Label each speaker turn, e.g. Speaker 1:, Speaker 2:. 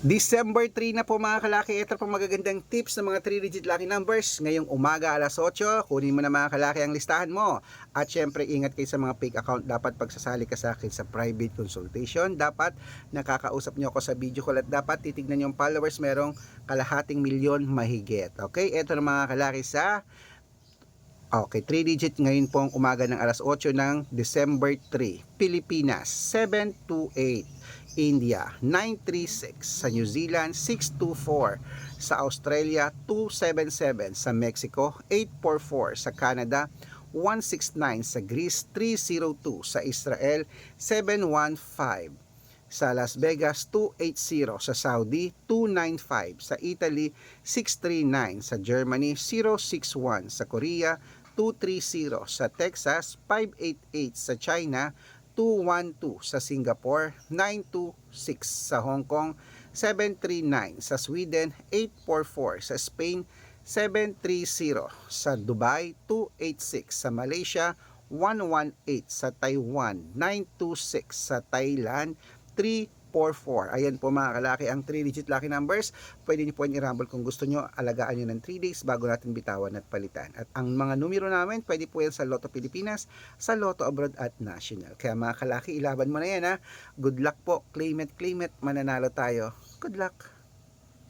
Speaker 1: December 3 na po mga kalaki. Ito po magagandang tips ng mga 3-digit lucky numbers. Ngayong umaga alas 8, kunin mo na mga kalaki ang listahan mo. At syempre ingat kayo sa mga fake account. Dapat pagsasali ka sa akin sa private consultation. Dapat nakakausap nyo ako sa video call at dapat titignan yung followers merong kalahating milyon mahigit. Okay, ito na mga kalaki sa Okay, 3 digit ngayon pong umaga ng alas 8 ng December 3. Pilipinas 728. India 936 sa New Zealand 624 sa Australia 277 sa Mexico 844 sa Canada 169 sa Greece 302 sa Israel 715 sa Las Vegas 280 sa Saudi 295 sa Italy 639 sa Germany 061 sa Korea 230 sa Texas 588 sa China 212 sa Singapore, 926 sa Hong Kong, 739 sa Sweden, 844 sa Spain, 730 sa Dubai, 286 sa Malaysia, 118 sa Taiwan, 926 sa Thailand, 344. Ayan po mga kalaki ang 3-digit lucky numbers. Pwede niyo po yung i-rumble kung gusto nyo. Alagaan nyo ng 3 days bago natin bitawan at palitan. At ang mga numero namin, pwede po yan sa Lotto Pilipinas, sa Lotto Abroad at National. Kaya mga kalaki, ilaban mo na yan ha. Good luck po. Claim it, claim it. Mananalo tayo. Good luck.